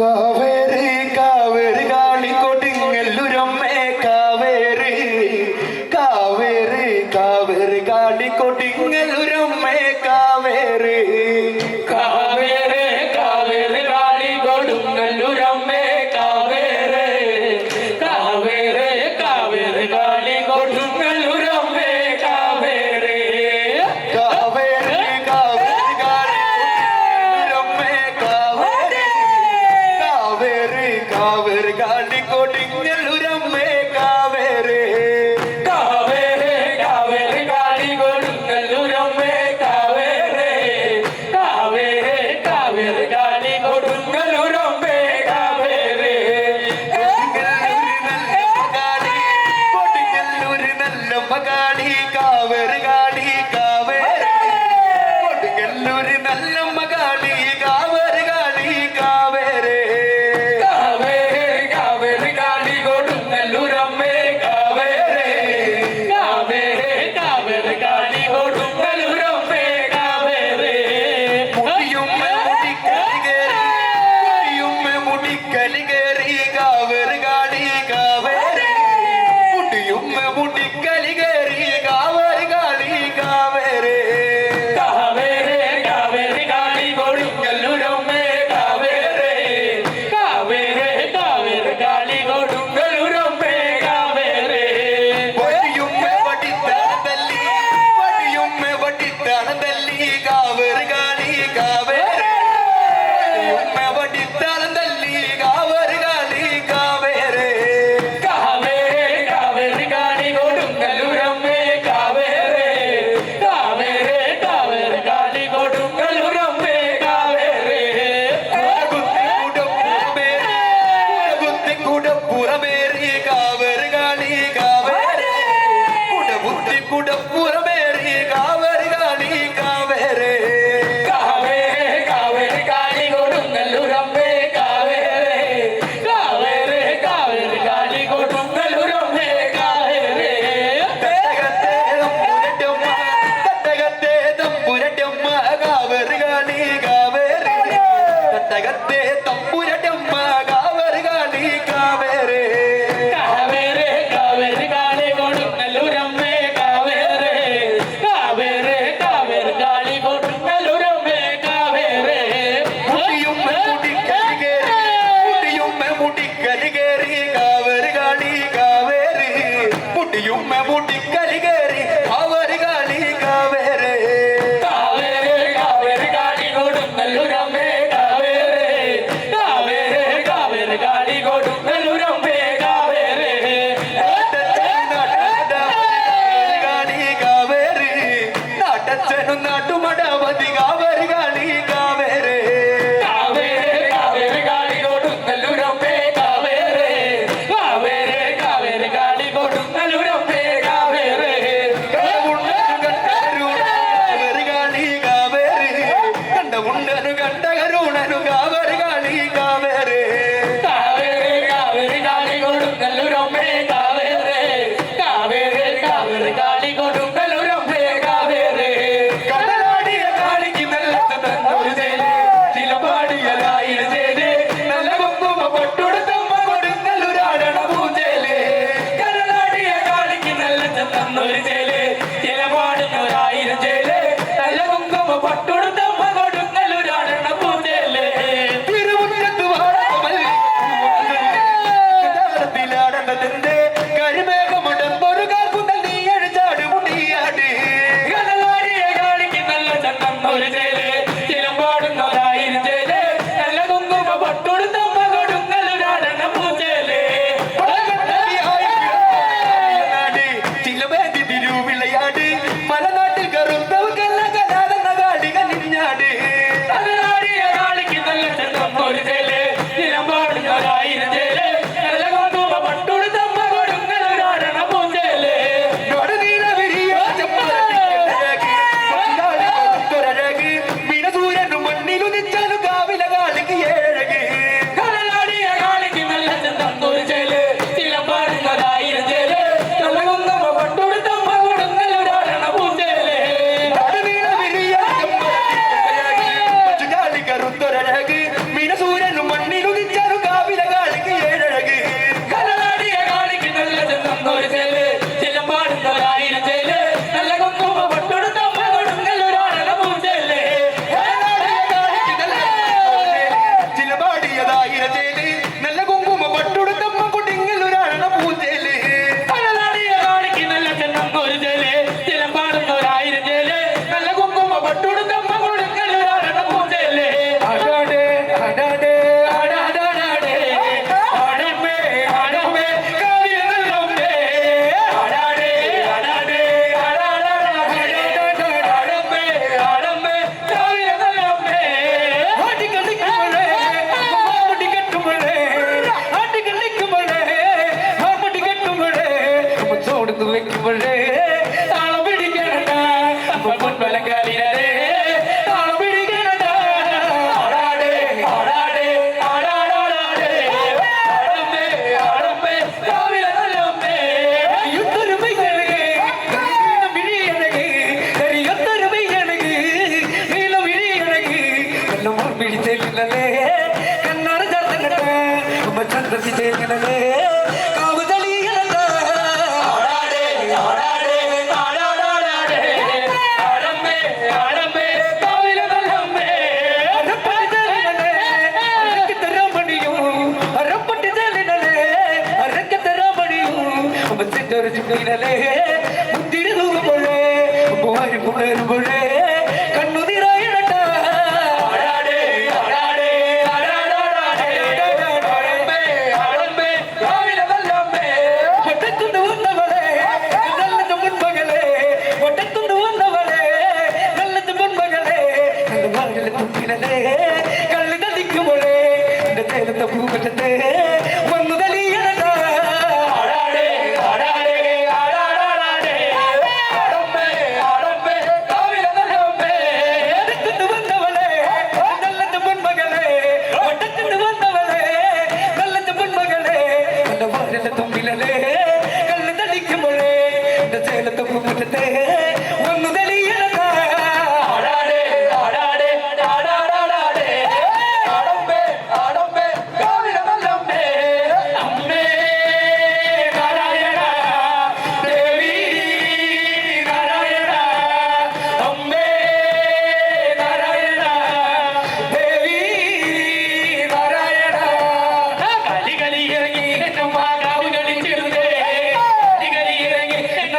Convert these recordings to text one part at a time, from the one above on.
കാവേരി കാവേരി കാളിക്കോട്ടിങ്ങെല്ലുരമ്മേ കാവേരി. കാവേരി കാവേരി കാളിക്കോട്ടിങ്ങെല്ലുരമ്മേ കാവേരി. കാവേരി കാവേരി കാളിക്കൊടുങ്ങെല്ലുരമ്മേ കാവേരി. കാവേരി കാവേരി കാളിക്കൊടുങ്ങെല്ലു நல்லம்மா காளி காவேரி காளி காவேரே காவேரி காவேரி காளி கொடுங்கல்லூர் அம்மே காவேரே காவேரே காவேரி காளி கொடுங்கல்லூர் அம்மே காவேரே முடியும் முடிக்கலிகரே முடியும் முடிக்கலிகரே കാട്ടച്ചനും നാട്ടുമട വധികാ വരുകാളി കാവേരേ ഉണ്ടനു കണ്ട കരുണനു കാവ ரசித்தேன் எனவே சித்தரிச்சு போயினாலே முத்திரி தூங்க போழே புவாரி புலரு போழே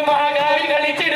మహాగాలి గడిచిన